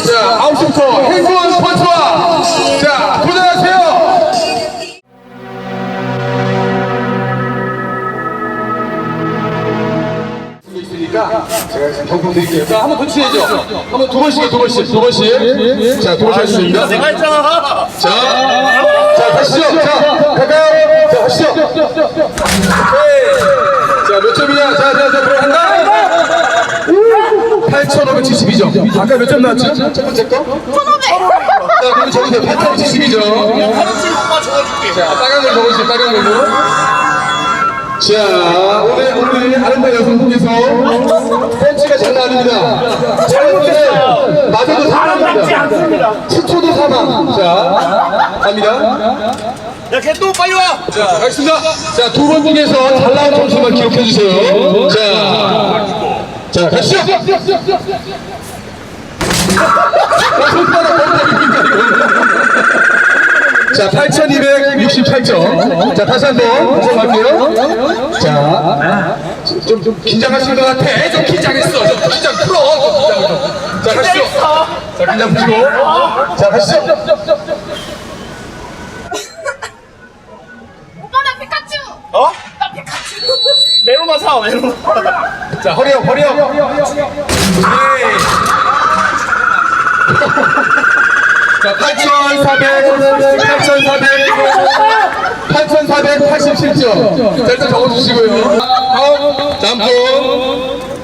자, 아홉시부터 행군 펀치와 자, 도전하세요. 있으니까 제가 경품 드릴게요. 자, 한번 더 치야죠. 한번 두 번씩, 두 번씩, 두 번씩. 자, 두 번씩 하시습니다 내가 했잖아. 자, 자, 가시죠. 자, 갈까요? 자, 가시죠. 오케이. 자, 몇 점이냐? 자, 자, 자, 들어간다. 8,572점. 아까 몇 점 나왔죠? 첫 번째 거? 1,500. 자, 그럼 적으세요. 8,572점. 사진 오빠 적어줄게. 자, 빨간 걸 적으세요. 빨간 걸로. 자, 오늘, 오늘 아름다운 여성분께서 펀치가 장난 아닙니다. 잘못했어요. 맞아도 사망입니다. 않습니다. 10초도 사망. 자, 갑니다. 야, 개또 빨리 와. 자, 가겠습니다. 자, 두번 중에서 잘 나온 점수만 기록해 주세요. 자, 자, 가시죠. 자, 8,268점. 자, 다시 한 번. 다시 한번 갈게요. 자, 좀, 좀 긴장하시는 것 같아. 좀 긴장했어. 좀 긴장 풀어. 좀. 자, 가시죠. 자, 긴장 푸시고. 자, 가시죠. 메로나 사, 메로나. 자, 허리업. 네. 자, 8,400, 8,400, 8,487점. 자, 일단 적어주시고요. 다음, 다음 분.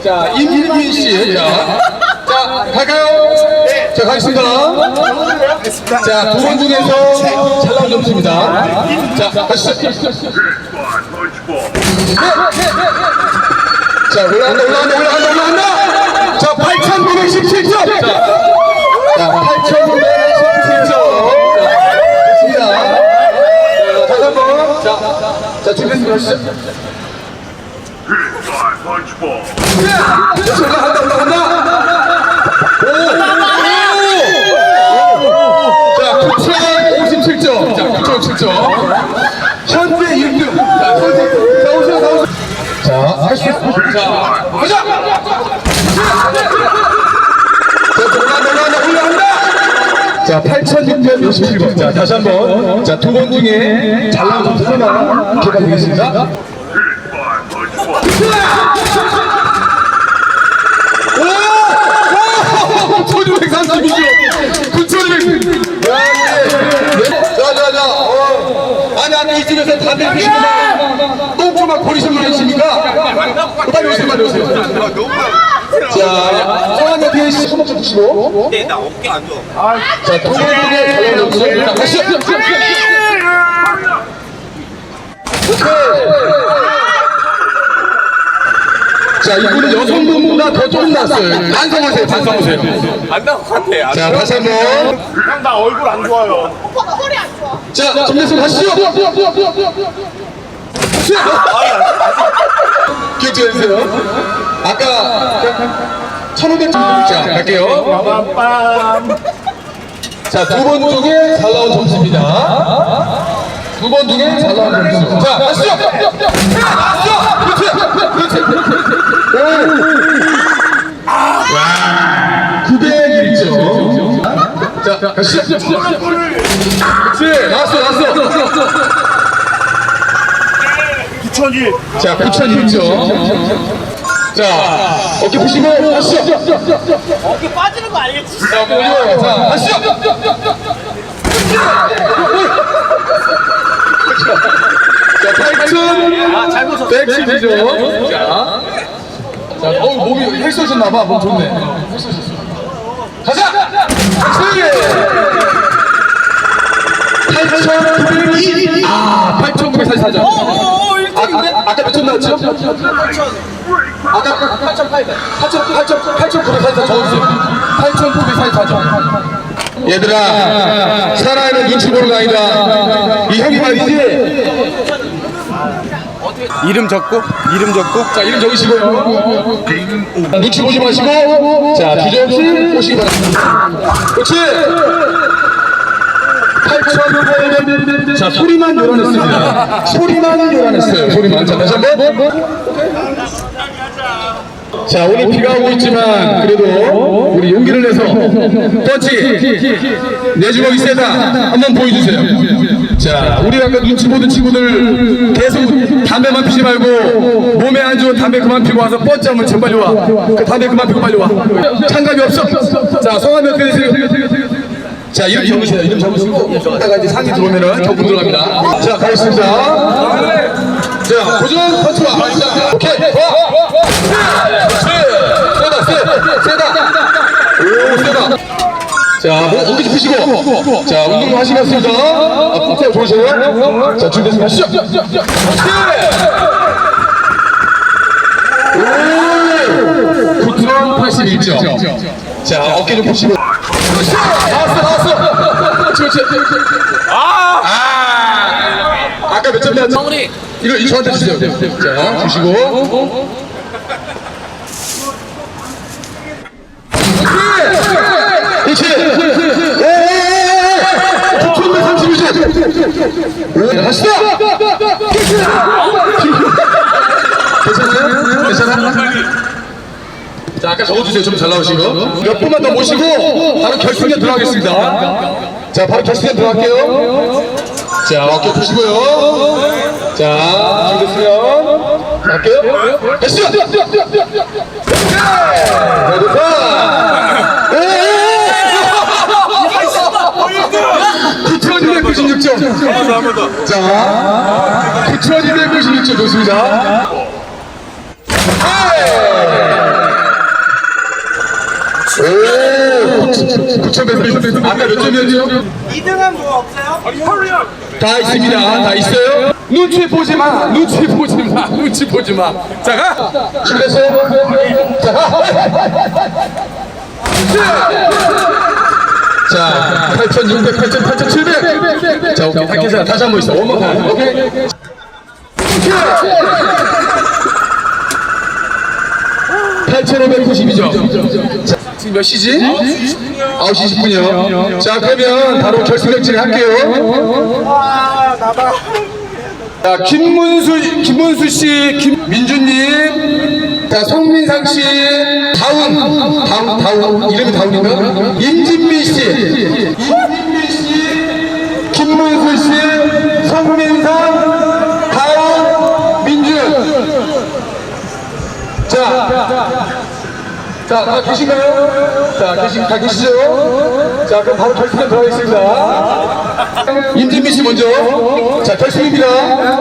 자, 임민기 씨. 자, 자, 갈까요? 자, 가겠습니다. 자, 두 번 중에서 잘 나온 점수입니다. 자, 가시죠. 자, 올라간다, 올라간다, 올라간다, 올라간다! 자, 8,917점! 자, 자 8,917점! 됐습니다. 자, 다시 한 번. 자, 자, 준비했습니다. 하시죠. 자, 올라간다, 올라간다! 오! 자, 9,057점. 자, 9,057점. 현재 1등. 자, 현재, 자, 오세요, 자, 오세요. 자, 가자! 자, 올라간다, 올라간다, 올라간다! 자, 8,667번. 자, 다시 한 번. 자, 두 번 중에 잘 나온 점수 하나 기억하겠습니다. 오! 오! 9,632점! 이쪽에서 담배 피시구나. 똥주막 버리신 분 계십니까? 빨리 오세요, 빨리 오세요. 자, 성함이 어떻게 되시죠? 한번 주시고. 네, 나 어깨 안 좋아. 자, 나온 점수. 자, 가시죠. 오케이. 자, 이분은 여성분보다 더 조금 났어요. 반성하세요, 반성하세요. 안 나올 것 같아. 자, 다시 한 번. 형, 나 얼굴 안 좋아요. 자, 준비해서 가시죠. 기억 좀 해주세요. 아까 1500점. 자, 갈게요. 자, 두 번 중에 잘 나온 점수입니다. 두 번 중에 잘 나온 점수. 자! 가시죠! 그렇지! 그렇지! 오! 와! 901점. 자, 가시죠! 그렇지! 나왔어, 나왔어! 2001. 자, 9,001점. 자, 어깨 푸시고 가시죠! 어깨 빠지는 거 알겠지? 자, 모여. 자, 가시죠! 자, 8천 잘못 쳤어. 170점. 자, 자, 어우, 몸이 헬스 하셨나봐. 몸 좋네. 어, 헬스 하셨어. 가자! 그렇지! 8,902. 아, 8,944점. 아, 아, 아까 몇점 나왔죠? 아까 8,800. 8,944점 적어주세요. 8,944점. 얘들아, 살아있는 눈치 보는 거 아니다. 이 형이 말이지. 이름 적고 이름 적고 자, 이름 적으시고요. 눈치 보지 마시고, 자, 주저없이 보시기 바랍니다. 그렇지! 8,900. 자, 소리만 요란했습니다. 소리만 요란했어요. 소리만. 자, 다시 한 번. 자, 오늘 비가 오고 있지만, 그래도 우리 용기를 내서 펀치 내 주먹이 세다. 한번 보여주세요. 자 우리 아까 눈치 보던 친구들 계속 담배만 피지 말고 몸에 안 좋은 담배 그만 피고 와서 펀치 한번 좀 빨리 와그 담배 그만 피고 빨리 와. 창감이 없어. 자 성함이 어떻게 되세요? 자 이름 적으세요. 이름 적으시고 이따가 이제 상이 들어오면은 경품 들어갑니다. 자 가겠습니다. 자 고정. 펀치와 오케이 좋아 세다 세 세다 오 세다 자 뭐, 어깨 좀 펴시고. 자 운동 하시겠습니다 앞으로 좋으세요? 자 준비됐으면 하시죠. 오! 구트론 81점. 자 어깨 좀 펴시고. 나왔어 나왔어. 그렇지 그렇지 아! 아 아까 몇점 나왔죠? 이거 이거 저한테 주세요. 자 주시고 그렇지 오오오오 9,132점 하시다 괜찮아요? 괜찮아? 자, 아까 적어주세요. 좀 잘 나오시고. 몇 분만 더 모시고, 바로 결승에 들어가겠습니다. 자, 바로 결승에 들어갈게요. 자, 어깨 푸시고요. 자, 준비됐으면, 갈게요. 됐어! 자, 좋다! 9,296점. 자, 9,296점 좋습니다. 오! 9,100점. 아까 몇 점이었죠? 2등은 뭐 없어요? 다 있습니다. 다 있어요. 눈치 보지 마. 눈치 보지 마. 눈치 보지 마. 자, 가. 자, 가. 자, 8,600, 8,000, 8,700. 자, 오케이. 다 다시 한 번 있어. 원만 가. 오케이. 8,592점. 자, 지금 몇 시지? 9시 20분이요. 자, 그러면 바로 결승전진을 할게요. 자, 김문수, 김문수 씨, 김민주님, 자, 송민상 씨, 다운, 다운, 다운, 이름이 다운인가? 임진미 씨, 김문수 씨, 송민상, 다운, 민준. 자, 자, 다 계신가요? 자, 계시, 다 계시죠? 자, 그럼 바로 결승에 들어가겠습니다. 임진미 씨 먼저. 자, 결승입니다.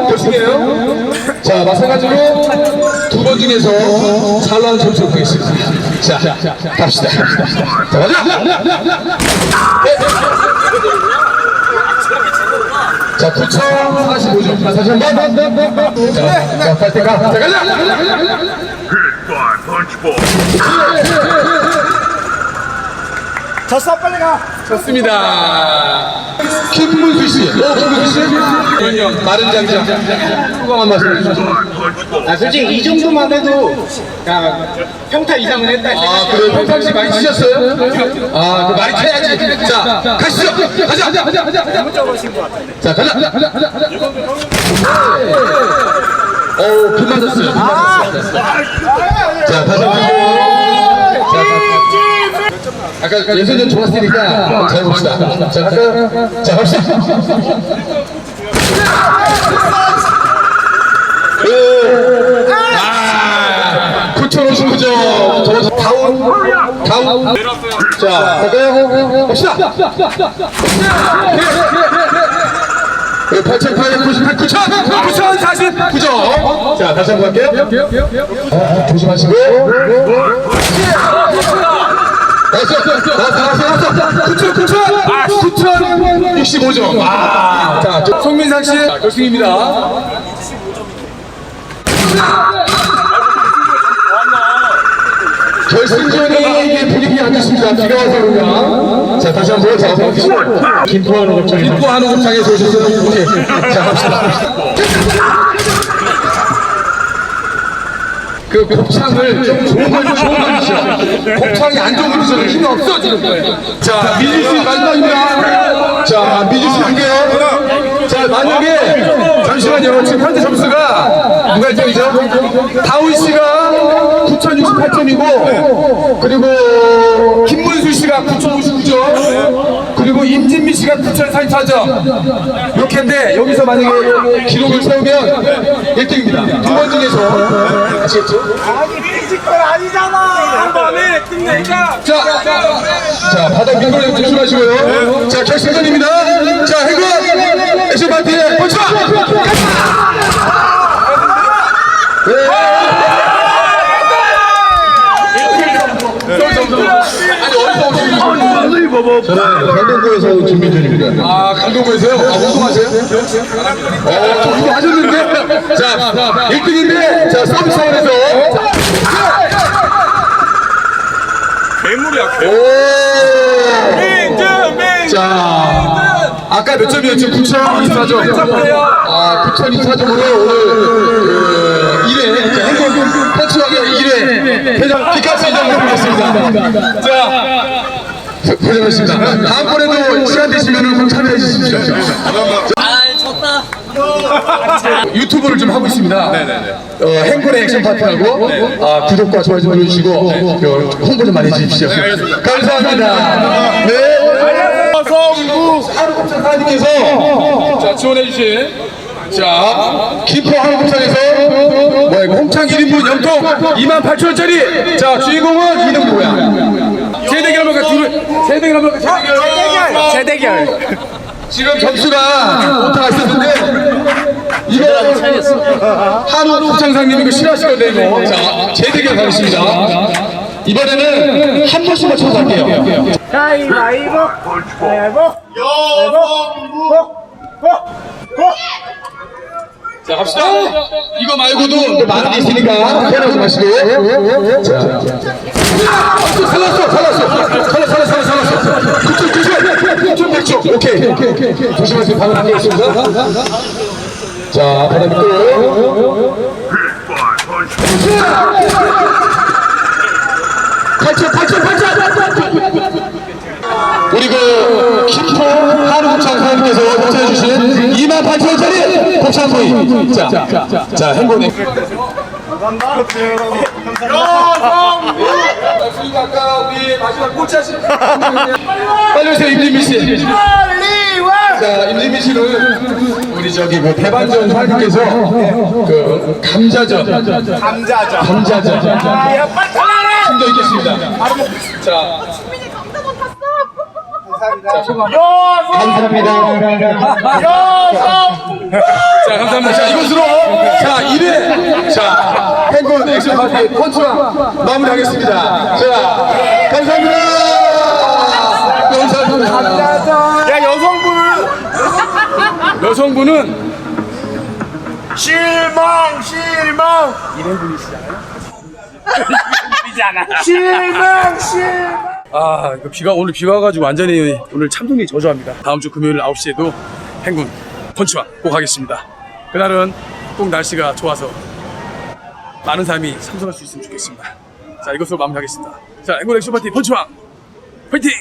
결승이에요. 자, 마찬가지로 두 번 중에서 잘 나온 점수를 보겠습니다. 자, 갑시다. 자, 가자! 네. 자, 9,045점. 다시 한 번. 자, 자, 갈 때 가. 자, 가자! Punch ball. 졌어, 빨리 가. 좋습니다. 김문수 씨. 어, 김문수 씨. 윤영, 마른 장장. 소감한 말씀 해주시죠. 아, 솔직히 이 정도만 해도 그냥 평타 이상은 했다. 아, 그래요? 평상시 많이 치셨어요? 아, 그 많이 쳐야지. 자, 가시죠. 가자. 가자, 가자, 가자. 자, 가자. 어우, 비 맞았어요. 비 맞았어요. 자, 다시 한 번. 아까 예선전 좋았으니까 잘 봅시다. 자, 갑시다. 오! 아! 9,059점. 저 다운. 다운. 자, 갈까요? 갑시다. 8,898, 9,000! 9,049점! 자, 다시 한번 갈게요. 아, 조심하시고. 아, 9,065점. 아, 자, 저- 송민상 씨. 자, 결승입니다. 결승전에 이게 분위기 안 좋습니다. 비가 와서 그런가. 자, 다시 한 번. 자, 김포 한우 곱창. 김포 한우 곱창에서 오셨어요. 자, 갑시다. 그 곱창을 좀 좋은 걸, 좋은 걸 드셔. 곱창이 안 좋은 거 드셔도 힘이 없어지는 거예요. 자, 미주 씨 마지막입니다. 자, 미주 씨 할게요. 자, 만약에 잠시만요. 지금 현재 점수가 누가 1점이죠? 다운 씨가 9,068점이고 그리고 김문수 씨가 9,059점 그리고 임진미 씨가 9,044점 이렇게인데 여기서 만약에 기록을 세우면 1등입니다. 두 번 중에서 아시겠죠? 피지컬 아니잖아 한 번에 끝내니까 자, 자 바닥 미끄러움 조심하시고요. 자 결승전입니다. 자 해군 액션 파티의 번차. 저는 강동구에서 온 김민준입니다. 아, 강동구에서요? 아, 운동하세요? 어, 저 운동하셨는데? 자, 1등인데, 자, 서비스 차원에서. 괴물이야. 오! 자, 아까 몇 점이었죠? 9천 24점. 아, 9천 24점으로 오늘 그 1회, 자, 행동 펀치왕의 1회 회장 피카스 이장 해보겠습니다. 자, 고생하셨습니다. 다음번에도 시간 되시면 꼭 참여해 주십시오. 유튜브를 좀 하고 있습니다. 어, 행군의 액션 파트하고 아, 구독과 좋아요 좀 눌러주시고 어, 홍보 좀 많이 해주십시오. 감사합니다. 네. 하루곱창 사장님께서 자 지원해 주신 자. 김포 하루곱창에서 뭐야 이거 홍창 1인분 염통 28,000원짜리. 자 주인공은 이름 뭐야? 재대결 한번 가 재대결 한번 가. 재대결 재대결 지금 점수가 오타가 있었는데 이거 한우 곱창상님 이거 싫어하시거든요 자 재대결 가겠습니다. 이번에는 한 번씩만 쳐서 할게요. 가위바위보 가위바위보 자 갑시다. 이거 말고도 많은 게 있으니까 편하지 마시고 자. 살랐어 살랐어. 살랐어 살랐어 살랐어 그쪽 조심 그쪽 백쪽 오케이 조심하세요 방금 하겠습니다 자 바닥 밑으로 팔천 팔천 팔천 우리 그 김포 한우 곱창 사장님께서 추천해주신 2만 8천 원짜리 곱창 구이 자, 자, 자 행복해 그리고 아까 우리 마지막 꽃차신 빨리 오세요 임진미 씨. 자, 임진미 씨는 우리 저기 그 대반전 사장님께서 그 감자전. 감자전. 감자전. 야 빨리 전화해 힘도 있겠습니다. 자. 민이 강대원 탔어. 감사합니다. 자, 감사합니다. 자, 이것으로 자, 1회. 자, 행군 액션 파티 펀치와 마무리하겠습니다. 자, 감사합니다. 감사합니다. 야 여성분은 여성분은 실망 실망 이런 분이시잖아요 실망 실망 아, 이거 비가 오늘 비가 와가지고 완전히 오늘 참동이 저조합니다. 다음 주 금요일 9시에도 행군 펀치왕 꼭 하겠습니다. 그날은 꼭 날씨가 좋아서 많은 사람이 참석할 수 있으면 좋겠습니다. 자, 이것으로 마무리하겠습니다. 자, 행군 액션 파티 펀치왕 파이팅!